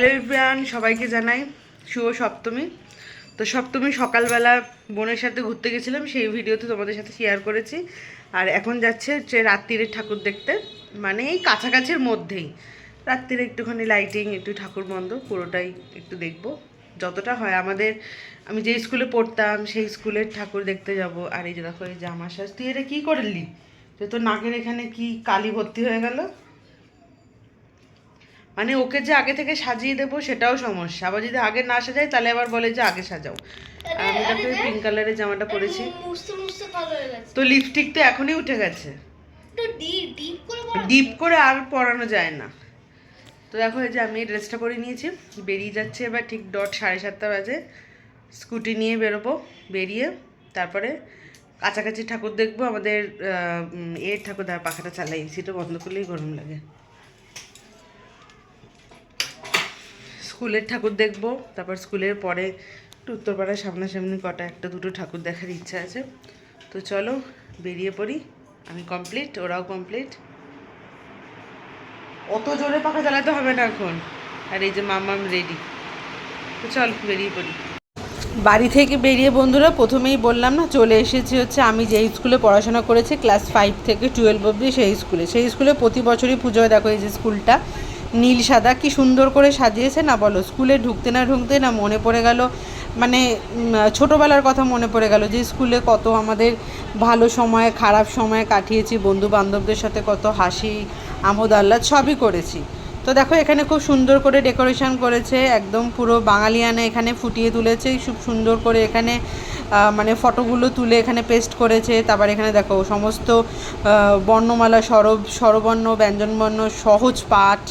Hello সবাইকে জানাই শুভ সপ্তমী। তো সপ্তমী সকালবেলা বোনের সাথে ঘুরতে গেছিলাম, সেই ভিডিওতে তোমাদের সাথে শেয়ার করেছি। আর এখন যাচ্ছে হচ্ছে রাত্রিরের ঠাকুর দেখতে মানে এই কাছাকাছির মধ্যেই। রাত্রিরে একটুখানি লাইটিং একটু ঠাকুর বন্ধ, পুরোটাই একটু দেখব। যতটা হয় আমাদের, আমি যে স্কুলে পড়তাম, সেই স্কুলের ঠাকুর দেখতে যাব। আর এই যে দেখো, এই জামা সাজ তুই এটা কী করলি? যে তোর নাকের এখানে কি কালি ভর্তি হয়ে গেল? মানে ওকে যে আগে থেকে সাজিয়ে দেবো সেটাও সমস্যা। আবার যদি আগে না সাজাই তাহলে আবার বলে যে আগে সাজাও। আমি দেখো পিঙ্ক কালারের জামাটা পরেছি। তো লিপস্টিক তো এখনই উঠে গেছে। ডিপ করে আর পরানো যায় না। তো দেখো এই যে আমি এই ড্রেসটা পরে নিয়েছি। বেরিয়ে যাচ্ছে এবার ঠিক ডট সাড়ে সাতটা বাজে। স্কুটি নিয়ে বেরোবো বেরিয়ে তারপরে কাছাকাছি ঠাকুর দেখব। আমাদের এর ঠাকুর দেওয়ার পাখাটা চালাই। সেটা বন্ধ করলেই গরম লাগে। স্কুলের ঠাকুর দেখব। তারপর স্কুলের পরে একটু উত্তরপাড়ার সামনাসামনি কটা একটা দুটো ঠাকুর দেখার ইচ্ছা আছে। তো চলো, বেরিয়ে পড়ি। আমি কমপ্লিট ওরাও কমপ্লিট অত জোরে পাখা চালাতে হবে না এখন। আর এই যে মামাম রেডি তো চল, বেরিয়ে পড়ি। বাড়ি থেকে বেরিয়ে বন্ধুরা প্রথমেই বললাম না, চলে এসেছি হচ্ছে আমি যেই স্কুলে পড়াশোনা করেছি ক্লাস ফাইভ থেকে টুয়েলভ অবধি সেই স্কুলে। সেই স্কুলে প্রতি বছরই পুজোয় দেখো এই যে স্কুলটা নীল সাদা, কি সুন্দর করে সাজিয়েছে না বলো? স্কুলে ঢুকতে না ঢুকতে না মনে পড়ে গেল? মানে ছোটোবেলার কথা মনে পড়ে গেল যে স্কুলে কত আমাদের ভালো সময়, খারাপ সময় কাটিয়েছি বন্ধু বান্ধবদের সাথে কত হাসি, আমোদ, আহ্লাদ সবই করেছি। তো দেখো, এখানে খুব সুন্দর করে ডেকোরেশন করেছে, একদম পুরো বাঙালিয়ানা এখানে ফুটিয়ে তুলেছে, খুব সুন্দর করে এখানে মানে ফটোগুলো তুলে এখানে পেস্ট করেছে। তারপর এখানে দেখো, সমস্ত বর্ণমালা, সরব, স্বরবর্ণ, ব্যঞ্জনবর্ণ, সহজ পাঠ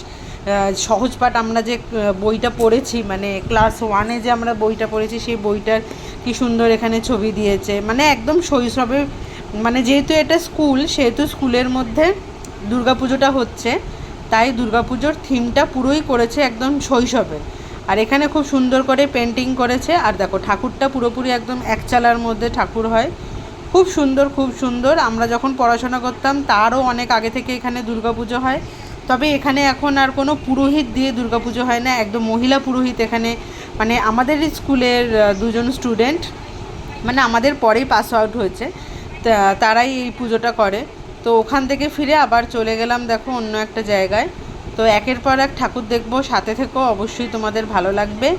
আহ, সহজ পাঠ আমরা যে বইটা পড়েছি মানে ক্লাস ওয়ানে যে আমরা বইটা পড়েছি সেই বইটার কি সুন্দর এখানে ছবি দিয়েছে। মানে একদম শৈশবে মানে যেহেতু এটা স্কুল সেহেতু স্কুলের মধ্যে দুর্গাপুজোটা হচ্ছে তাই দুর্গাপুজোর থিমটা পুরোই করেছে একদম শৈশবে। আর এখানে খুব সুন্দর করে পেন্টিং করেছে আর দেখো ঠাকুরটা পুরোপুরি একদম একচালার মধ্যে ঠাকুর হয়। খুব সুন্দর খুব সুন্দর। আমরা যখন পড়াশোনা করতাম তারও অনেক আগে থেকে এখানে দুর্গাপুজো হয়। তবে এখানে এখন আর কোনো পুরোহিত দিয়ে দুর্গাপুজো হয় না, একদম মহিলা পুরোহিত এখানে। মানে আমাদের স্কুলের দুজন স্টুডেন্ট মানে আমাদের পরেই পাস আউট হয়েছে তারাই এই পুজোটা করে। তো ওখান থেকে ফিরে আবার চলে গেলাম, দেখো অন্য একটা জায়গায়। তো একের পর এক ঠাকুর দেখব, সাথে থেকেও অবশ্যই তোমাদের ভালো লাগবে।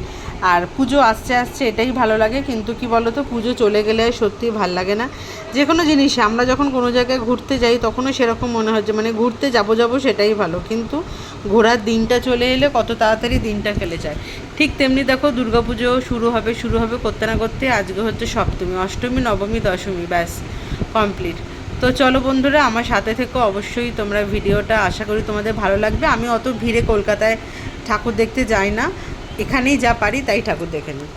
আর পুজো আসছে আসছে এটাই ভালো লাগে, কিন্তু কি বলো তো পুজো চলে গেলে সত্যিই ভালো লাগে না। যে কোনো জিনিসে, আমরা যখন কোনো জায়গায় ঘুরতে যাই, তখনও সেরকম মনে হচ্ছে মানে ঘুরতে যাব যাব সেটাই ভালো। কিন্তু ঘোরার দিনটা চলে এলে কত তাড়াতাড়ি দিনটা চলে যায়। ঠিক তেমনি দেখো, দুর্গাপুজো শুরু হবে শুরু হবে করতে না করতে, আজকে হচ্ছে সপ্তমী, অষ্টমী, নবমী, দশমী, ব্যাস, কমপ্লিট। তো চলো বন্ধুরা, আমার সাথে থেকে। অবশ্যই তোমরা ভিডিওটা আশা করি তোমাদের ভালো লাগবে। আমি অত ভিড়ে কলকাতায় ঠাকুর দেখতে যাই না। এখানেই যা পারি তাই ঠাকুর দেখে নিই।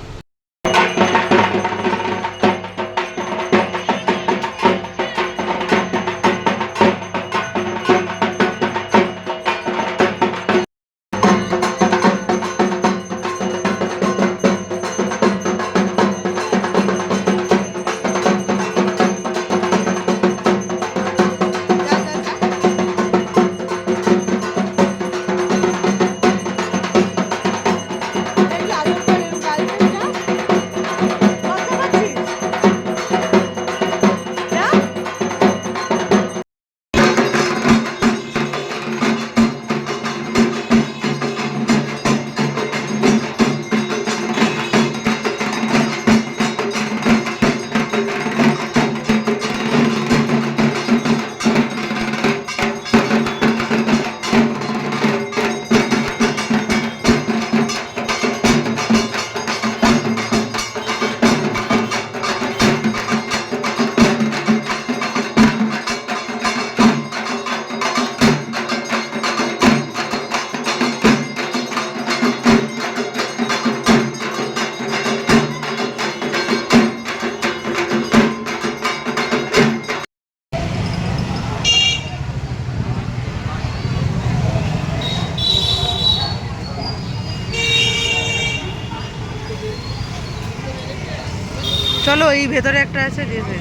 চলো, এই ভেতরে একটা আছে যাবে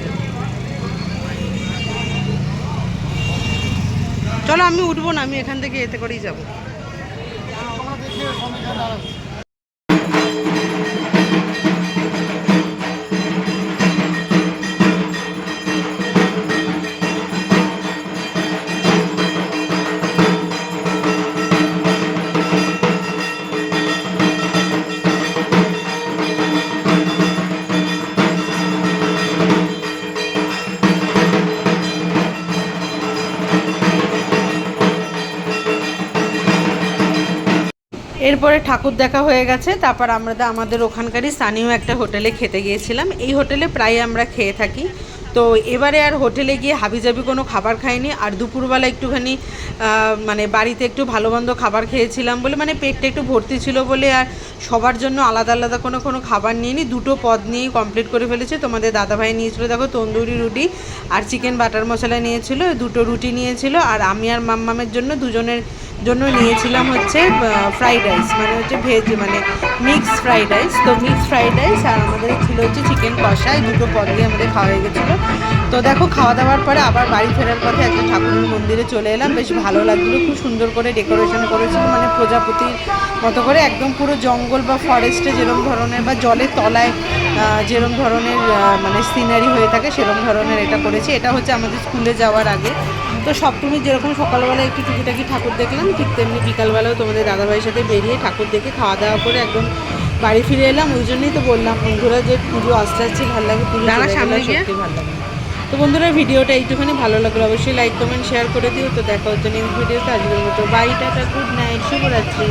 চলো, আমি উঠবো না, আমি এখান থেকে এতে করেই যাব। এরপরে ঠাকুর দেখা হয়ে গেছে, তারপর আমরা আমাদের ওখানকারই স্থানীয় একটা হোটেলে খেতে গিয়েছিলাম। এই হোটেলে প্রায় আমরা খেয়ে থাকি। তো এবারে আর হোটেলে গিয়ে হাবিজাবি কোনো খাবার খাইনি, আর দুপুরবেলা একটুখানি মানে বাড়িতে একটু ভালো মন্দ খাবার খেয়েছিলাম বলে মানে পেটটা একটু ভর্তি ছিল বলে আর সবার জন্য আলাদা আলাদা কোনো কোনো খাবার নিইনি। দুটো পদ নিয়েই কমপ্লিট করে ফেলেছে। তোমাদের দাদাভাই নিয়েছিল, দেখো তন্দুরি রুটি আর চিকেন বাটার মশলা নিয়েছিল, দুটো রুটি নিয়েছিল, আর আমি আর মাম্মামের জন্য দুজনের জন্য নিয়েছিলাম হচ্ছে ফ্রাইড রাইস মানে হচ্ছে ভেজ মানে মিক্স ফ্রাইড রাইস তো মিক্স ফ্রাইড রাইস আর আমাদের ছিল হচ্ছে চিকেন কষা, এই দুটো পদ দিয়ে আমাদের খাওয়া হয়ে গেছিল। তো দেখো, খাওয়া দাওয়ার পরে আবার বাড়ি ফেরার পথে একটা ঠাকুরের মন্দিরে চলে এলাম। বেশ ভালো লাগছিল খুব সুন্দর করে ডেকোরেশন করেছিল মানে প্রজাপতির মতো করে একদম পুরো জঙ্গল বা ফরেস্টে যেরকম ধরনের বা জলের তলায় যেরকম ধরনের মানে সিনারি হয়ে থাকে সেরকম ধরনের এটা করেছে। এটা হচ্ছে আমাদের স্কুলে যাওয়ার আগে। তো সপ্তমীর যেরকম সকালবেলা একটু টুকিটাকি ঠাকুর দেখলাম ঠিক তেমনি বিকালবেলাও তোমাদের দাদাভাইয়ের সাথে বেরিয়ে ঠাকুর দেখে খাওয়া দাওয়া করে একদম বাড়ি ফিরে এলাম। ওই জন্যই তো বললাম বন্ধুরা যে পুজো আসতে আসছে ভালো লাগে পুজো সামনে সত্যি ভালো লাগে। তো বন্ধুরা ভিডিওটা একটুখানি ভালো লাগল অবশ্যই লাইক কমেন্ট শেয়ার করে দিও। তো দেখা হচ্ছে নেক্সট ভিডিওতে আজকের মতো বাই টাটা গুড নাইট শুভরাত্রি।